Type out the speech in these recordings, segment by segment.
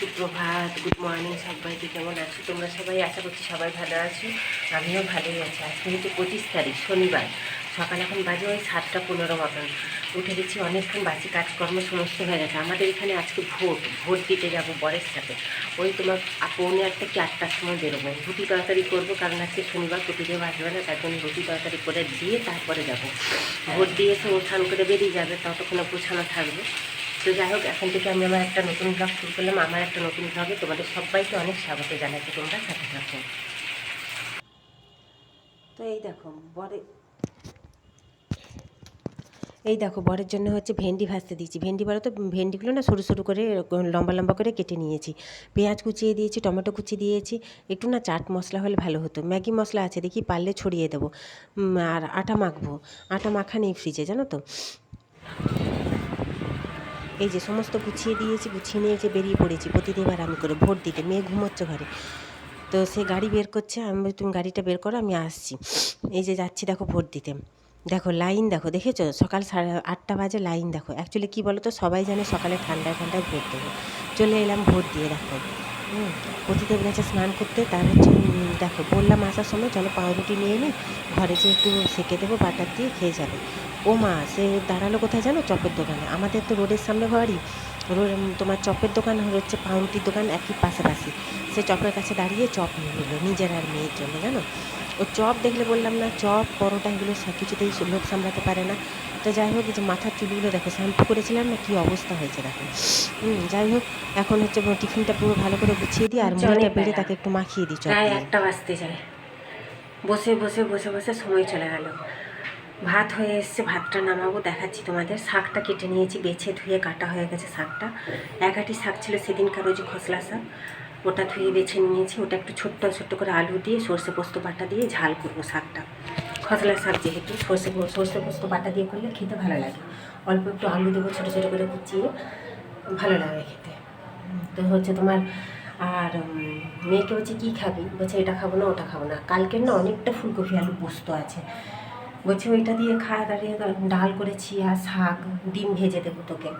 সুপ্রভাত good morning সবাইকে, কেমন আছো? তোমরা সবাই আশা করছি সবাই ভালো আছো। আমিও ভালোই আছি। আজকে হচ্ছে পঁচিশ তারিখ, শনিবার। সকাল এখন বাজে ওই সাতটা পনেরো মতন। উঠে গেছি, অনেকক্ষণ বাসি কাজকর্ম সমস্ত হয়ে গেছে। আমাদের এখানে আজকে ভোট ভোট দিতে যাব বরের সাথে। ওই তোমার পৌনে একটা কি আটটার সময় বেরোবো। রুটি তরকারি করব, কারণ আজকে শনিবার, প্রতিদেব আসবে না, তার জন্য রুটি তরকারি করে দিয়ে তারপরে যাব। ভোট দিয়ে এসে ওঠান করে বেরিয়ে যাবে, ততক্ষণে গোছানো থাকবে। তো যাই হোক, এখন থেকে আমি আমার একটা নতুন ব্লগ শুরু করলাম। আমার একটা নতুন ব্লগে তোমাদের সবাইকে অনেক স্বাগত জানাচ্ছি তোমরা সাথে থাকো। তো এই দেখো, বরে এই দেখো, বরের জন্য হচ্ছে ভেন্ডি ভাজতে দিয়েছি। ভেন্ডি বলো তো, ভেন্ডিগুলো না সরু সরু করে, লম্বা লম্বা করে কেটে নিয়েছি। পেঁয়াজ কুচিয়ে দিয়েছি, টমেটো কুচি দিয়েছি। একটু না চাট মশলা হলে ভালো হতো। ম্যাগি মশলা আছে, দেখি পারলে ছড়িয়ে দেবো। আর আটা মাখবো। আটা মাখা নেই ফ্রিজে জানো তো? এই যে সমস্ত গুছিয়ে দিয়েছি, গুছিয়ে নিয়ে যে বেরিয়ে পড়েছি, প্রতিদিন এবার আমি করে ভোট দিতে। মেয়ে ঘুমোচ্ছে ঘরে। তো সে গাড়ি বের করছে, আমি তুমি গাড়িটা বের করো, আমি আসছি। এই যে যাচ্ছি দেখো ভোট দিতে। দেখো লাইন দেখো, দেখেছ? সকাল সাড়ে আটটা বাজে লাইন দেখো। অ্যাকচুয়ালি কী বলো তো সবাই জানে সকালে ঠান্ডায় ঠান্ডায় ভোট দেবো। চলে এলাম ভোট দিয়ে, দেখো। হুম প্রতিদেব গেছে স্নান করতে, তার হচ্ছে দেখো, বললাম আসার সময়, চলো পাউরুটি নিয়ে নিই ঘরে যে একটু সেঁকে দেবো, বাটার দিয়ে খেয়ে যাবে। ও মা, সে দাঁড়াল কোথায় জানো? চপের দোকানে। আমাদের তো রোডের সামনে রোড তোমার চপের দোকান আর হচ্ছে পাউরুটির দোকান একই পাশাপাশি। সে চপের কাছে দাঁড়িয়ে চপ নিয়ে নিল নিজের আর মেয়ের জন্য জানো? ও চপ দেখলে বললাম না চপ পরোটা এগুলো সব কিছুতেই লোক সামলাতে পারে না। তো যাই হোক যে মাথার চুলগুলো দেখো শ্যাম্পু করেছিলাম না কী অবস্থা হয়েছে দেখো। হুম যাই হোক এখন হচ্ছে টিফিনটা পুরো ভালো করে গুছিয়ে দিই আর মুড়িটা বেড়ে তাকে একটু মাখিয়ে দিই চপ প্রায় একটা বাজতে যায়। বসে বসে বসে বসে সময় চলে গেল। ভাত হয়ে এসছে, ভাতটা নামাবো, দেখাচ্ছি তোমাদের। শাকটা কেটে নিয়েছি, বেছে ধুয়ে কাটা হয়ে গেছে শাকটা। একাটি শাক ছিল সেদিনকার ওই যে খসলা শাক। ওটা ধুয়ে বেছে নিয়েছি, ওটা একটু ছোট্ট ছোট্ট করে আলু দিয়ে সর্ষে পোস্ত বাটা দিয়ে ঝাল করব শাকটা। খসলা শাক যেহেতু, সর্ষে সর্ষে পোস্ত বাটা দিয়ে করলে খেতে ভালো লাগে। অল্প একটু আলু দেবো, ছোটো ছোটো করে কুচিয়ে, ভালো লাগে খেতে। তো হচ্ছে তোমার, আর মেয়েকে বলছে, কী খাবি? বলছে, এটা খাব না, ওটা খাব না। কালকের না অনেকটা ফুলকপি আলু পোস্ত আছে। বলছে, ওইটা দিয়ে খায়, দাঁড়িয়ে ডাল করেছি আর শাক, ডিম ভেজে দেবো তোকে।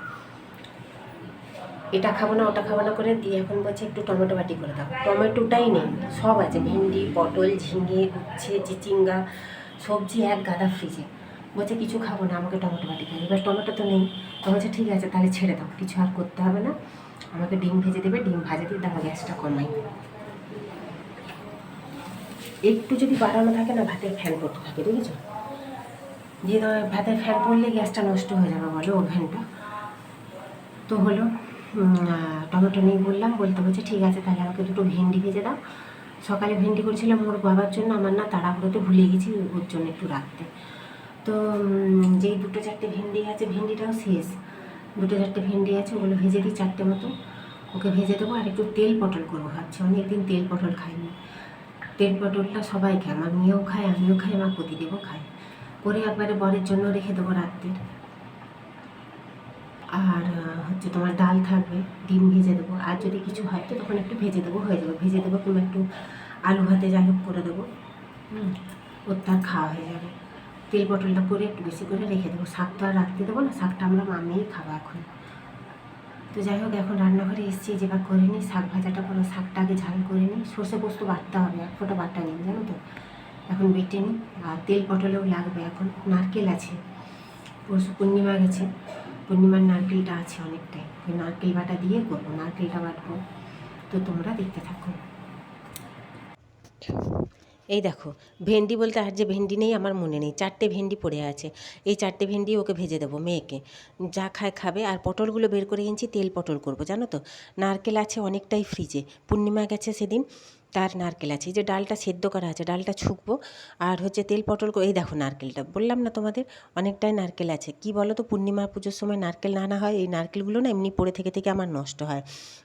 এটা খাব না, ওটা খাব না করে দিয়ে এখন বলছে, একটু টমেটো বাটি করে দাও। টমেটোটাই নেই, সব আছে, ভেন্ডি, পটল, ঝিঙে, উচ্ছে, চিচিঙ্গা, সবজি এক গাদা ফ্রিজে বলছে, কিছু খাব না, আমাকে টমেটো বাটি খাই এবার টমেটো তো নেই। তো বলছে, ঠিক আছে, তাহলে ছেড়ে দাও, কিছু আর করতে হবে না। আমাকে ডিম ভেজে দেবে, ডিম ভাজা দিয়ে দাও গ্যাসটা কমাই। একটু যদি বাড়ানো থাকে না, ভাতের ফ্যান করতে থাকে, দেখেছ? দিয়ে দাও ভাতের ফ্যান পড়লে গ্যাসটা নষ্ট হয়ে যাবে বলো ওভেনটা। তো হলো টমেটো নেই বললাম, বলতে বলছে, ঠিক আছে, তাহলে আমাকে দুটো ভেন্ডি ভেজে দাও। সকালে ভেন্ডি করেছিলাম ওর বাবার জন্য, আমার না তাড়াহুড়োতে ভুলে গেছি ওর জন্য একটু রাখতে। তো যেই দুটো চারটে ভেন্ডি আছে, ভেন্ডিটাও শেষ। দুটো চারটে ভেন্ডি আছে, ওগুলো ভেজে দিই চারটে মতো। ওকে ভেজে দেবো আর একটু তেল পটল করব ভাবছি, অনেকদিন তেল পটল খাইনি। তেল পটলটা সবাই খায় আমার মেয়েও খায়, আমিও খাই আমার প্রতিদেবও খায়। করে একবারে বরের জন্য রেখে দেবো রাত্রের। আর হচ্ছে তোমার ডাল থাকবে, ডিম ভেজে দেবো। আর যদি কিছু হয় তো তখন একটু ভেজে দেবো, হয়ে যাবে। ভেজে দেবো কিংবা একটু আলু ভাতে যাই হোক করে দেবো। হুম, ওর তার খাওয়া হয়ে যাবে। তেল পটলটা করে একটু বেশি করে রেখে দেবো। শাকটা আর রাখতে দেবো না, শাকটা আমরা মামিয়েই খাব এখন। তো যাই হোক, এখন রান্নাঘরে এসেছি যেবার করে নিই শাক ভাজাটা করে শাকটা আগে ঝাল করে নিই। সর্ষে পোস্ত বাটতে হবে, এক ফোঁটা বাটা নিই জানো তো? এখন বেটে নিই আর তেল পটলেও লাগবে এখন, নারকেল আছে। পরশু পূর্ণিমা গেছে, পূর্ণিমার নারকেলটা আছে অনেকটাই। ওই নারকেল বাটা দিয়ে করব, নারকেলটা বাটবো। তো তোমরা দেখতে থাকো। এই দেখো, ভেন্ডি বলতে আর যে ভেন্ডি নেই আমার মনে নেই। চারটে ভেন্ডি পড়ে আছে। এই চারটে ভেন্ডি ওকে ভেজে দেবো মেয়েকে। যা খায় খাবে, আর পটলগুলো বের করে এনেছি, তেল পটল করব, জানো তো? নারকেল আছে অনেকটাই ফ্রিজে পূর্ণিমা গেছে সেদিন তার নারকেল আছে। যে ডালটা সেদ্ধ করা আছে, ডালটা ছুকবো। আর হচ্ছে তেল পটল এই দেখো নারকেলটা। বললাম না তোমাদের, অনেকটাই নারকেল আছে। কি বলো তো পূর্ণিমা পুজোর সময় নারকেল না আনা হয়, এই নারকেলগুলো না এমনি পড়ে থেকে থেকে আমার নষ্ট হয়।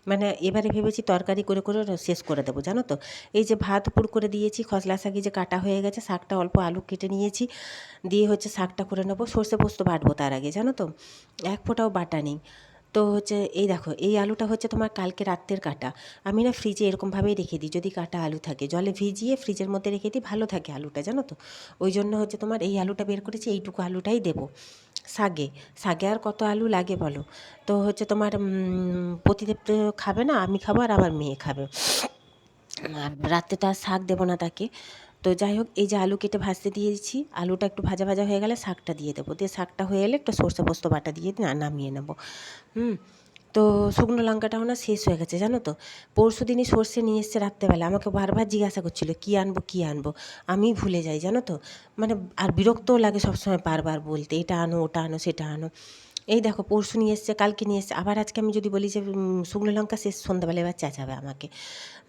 মানে এবারে ভেবেছি তরকারি করে করে শেষ করে দেবো, জানো তো? এই যে ভাত পুর করে দিয়েছি, খসলা শাকি যে কাটা হয়ে গেছে, শাকটা অল্প আলু কেটে নিয়েছি, দিয়ে হচ্ছে শাকটা করে নেব। সর্ষে পোস্ত বাটবো তার আগে, জানো তো? এক ফোঁটাও বাটা নেই। তো হচ্ছে, এই দেখো, এই আলুটা হচ্ছে তোমার কালকে রাত্রের কাটা। আমি না ফ্রিজে এরকমভাবেই রেখে দিই, যদি কাটা আলু থাকে। জলে ভিজিয়ে ফ্রিজের মধ্যে রেখে দিই, ভালো থাকে আলুটা, জানো তো? ওই জন্য হচ্ছে তোমার এই আলুটা বের করেছি, এইটুকু আলুটাই দেবো। শাগে শাগে আর কত আলু লাগে বলো? তো হচ্ছে তোমার প্রতিদেব তো খাবে না, আমি খাব আর আমার মেয়ে খাবে। আর রাত্রে তো আর শাক দেবো না তাকে। তো যাই হোক এই যে আলু কেটে ভাজতে দিয়েছি, আলুটা একটু ভাজা ভাজা হয়ে গেলে শাকটা দিয়ে দেবো। দিয়ে শাকটা হয়ে এলে একটু সর্ষে পোস্ত বাটা দিয়ে নামিয়ে নেব। হুম, তো শুকনো লঙ্কাটাও না শেষ হয়ে গেছে, জানো তো? পরশু দিনই সর্ষে নিয়ে এসছে রাত্রেবেলা, আমাকে বারবার জিজ্ঞাসা করছিল, কী আনব কী আনব? আমি ভুলে যাই, জানো তো? মানে আর বিরক্তও লাগে সবসময় বারবার বলতে, এটা আনো, ওটা আনো, সেটা আনো। এই দেখো পরশু নিয়ে এসছে কালকে নিয়ে এসছে। আবার আজকে আমি যদি বলি যে শুকনো লঙ্কা শেষ সন্ধ্যাবেলা এবার চেঁচাবে আমাকে।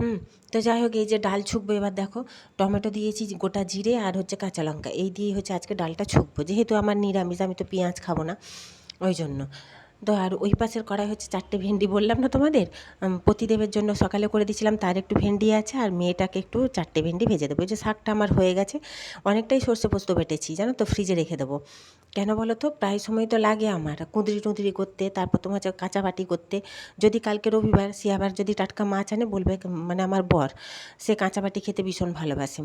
হুম তো যাই হোক এই যে ডাল ছুকবো এবার দেখো টমেটো দিয়েছি গোটা জিরে আর হচ্ছে কাঁচা লঙ্কা। এই দিয়ে হচ্ছে আজকে ডালটা ছুকবো। যেহেতু আমার নিরামিষ আমি তো পেঁয়াজ খাব না ওই জন্য। তো আর ওই পাশের কড়াই হচ্ছে চারটে ভেন্ডি বললাম না তোমাদের? উম, পতিদেবের জন্য সকালে করে দিয়েছিলাম তার একটু ভেন্ডি আছে আর মেয়েটাকে একটু চারটে ভেন্ডি ভেজে দেবো। ওই যে শাকটা আমার হয়ে গেছে অনেকটাই সর্ষে পোস্ত বেটেছি জানো তো? ফ্রিজে রেখে দেবো। কেন বলো তো প্রায় সময় তো লাগে আমার। কুঁদরি টুঁদরি করতে, তারপর তোমার কাঁচা বাটি করতে। যদি কালকে রবিবার সে আবার যদি টাটকা মাছ আনে, বলবে মানে আমার বর, সে কাঁচা বাটি খেতে ভীষণ ভালোবাসে।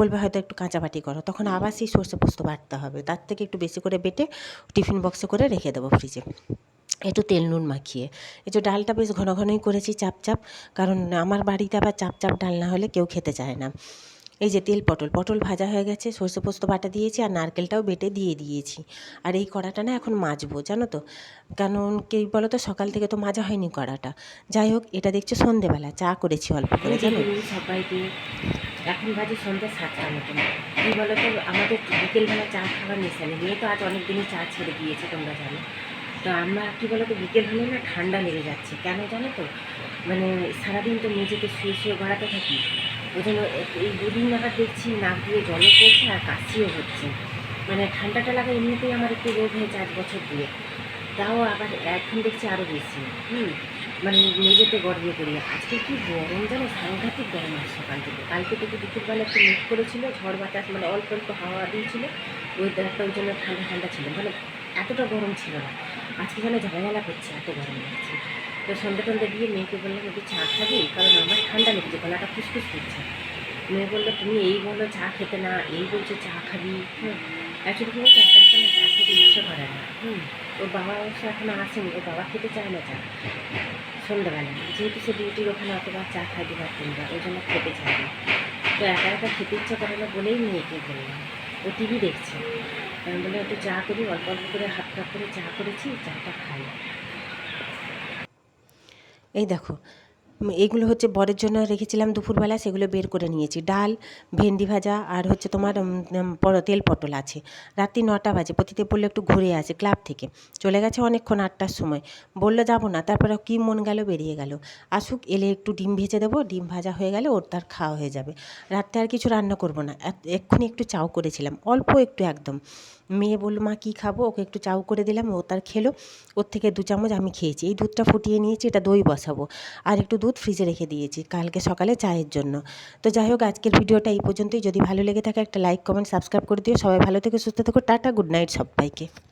বলবে হয়তো একটু কাঁচা বাটি করো। তখন আবার সেই সর্ষে পোস্ত বাটতে হবে। তার থেকে একটু বেশি করে বেটে টিফিন বক্সে করে রেখে দেবো ফ্রিজে। একটু তেল নুন মাখিয়ে। এই যে ডালটা বেশ ঘন ঘনই করেছি চাপ চাপ, কারণ আমার বাড়িতে আবার চাপ চাপ ডাল না হলে কেউ খেতে চায় না। এই যে তেল পটল পটল ভাজা হয়ে গেছে সর্ষে পোস্ত বাটা দিয়েছি আর নারকেলটাও বেটে দিয়ে দিয়েছি। আর এই কড়াটা না এখন মাজবো জানো তো? কারণ কি বলো তো সকাল থেকে তো মাজা হয়নি কড়াটা। যাই হোক এটা দেখছ সন্ধেবেলা চা করেছি অল্প করে জানো? সবাইকে এখন বাজে সন্ধ্যা সাতটা মতন। কী বলো তো আমাদের বিকেলবেলা চা খাওয়ার নেশা নেই মেয়ে তো আজ অনেক দিনই চা ছেড়ে দিয়েছে তোমরা জানো। তো আমরা কী বলো তো বিকেল হলে না ঠান্ডা লেগে যাচ্ছে। কেন জানো তো? মানে সারাদিন তো মেঝেতে শুয়ে শুয়ে গড়াতে থাকি। ওই জন্য এই দুদিন নাগাদ দেখছি নাক দিয়ে জলও পড়ছে আর কাশিও হচ্ছে। মানে ঠান্ডাটা লাগা এমনিতেই আমার একটু রোগ হয়েছে এক বছর দিয়ে তাও আবার এখন দেখছি আরও বেশি। হুম মানে মেঝেতে গড়িয়ে করি। আজকে কি গরম জানো সাংঘাতিক গরম আছে সকাল থেকে। কালকে থেকে দুপুরবেলা একটু মুখ করেছিল, ঝড় বাতাস মানে অল্প অল্প হাওয়া দিয়েছিল। ওয়েদারটা ওই জন্য ঠান্ডা ঠান্ডা ছিল। মানে এতটা গরম ছিল না। আজকে যেন ঝামেলা করছে, এত গরম লাগছে। তো সন্ধ্যা টন্ধে দিয়ে মেয়েকে বললাম, একটু চা খাবি? কারণ আমার ঠান্ডা লেগেছে, গলাটা ফুসফুস করছে। মেয়ে বলল, তুমি এই বলো চা খেতে না, এই বলছো চা খাবি। হুম। অ্যাকচুয়ালি কি বলতো একা একা না চা খেতে ইচ্ছে করে না। হুম। ওর বাবা অবশ্য এখনও আসেনি, ওর বাবা খেতে চায় না চা। সন্ধ্যাবেলা যেহেতু সে ডিউটির ওখানে অতবার চা খাই দিবার তোমরা ওই জন্য খেতে চায় না। তো একা একা খেতে ইচ্ছা করে না বলেই মেয়েকে বললাম। ও টিভি দেখছে। আমি বলে একটু চা করি, অল্প অল্প করে হাত কাপ করে চা করেছি, চাটা খাই। এই দেখো এগুলো হচ্ছে বরের জন্য রেখেছিলাম দুপুরবেলা, সেগুলো বের করে নিয়েছি। ডাল, ভেন্ডি ভাজা আর হচ্ছে তোমার তেল পটল আছে। রাত্রি নটা বাজে পতিতে বলল একটু ঘুরে আসে ক্লাব থেকে। চলে গেছে অনেকক্ষণ, আটটার সময়। বলল যাব না, তারপরে কি মন গেল বেরিয়ে গেল। আসুক, এলে একটু ডিম ভেজে দেবো, ডিম ভাজা হয়ে গেলে ওর তার খাওয়া হয়ে যাবে। রাত্রে আর কিছু রান্না করব না এক্ষুনি একটু চাও করেছিলাম, অল্প একটু একদম। মেয়ে বলল, মা, কী খাব? ওকে একটু চাউ করে দিলাম, ও তার খেলো। ওর থেকে দু চামচ আমি খেয়েছি। এই দুধটা ফুটিয়ে নিয়েছি, এটা দই বসাবো। আর একটু দুধ ফ্রিজে রেখে দিয়েছি কালকে সকালে চায়ের জন্য। তো যাই হোক, আজকের ভিডিওটা এই পর্যন্তই। যদি ভালো লেগে থাকে, একটা লাইক, কমেন্ট, সাবস্ক্রাইব করে দিও। সবাই ভালো থেকে, সুস্থ থেকো। টাটা, গুড নাইট সবাইকে।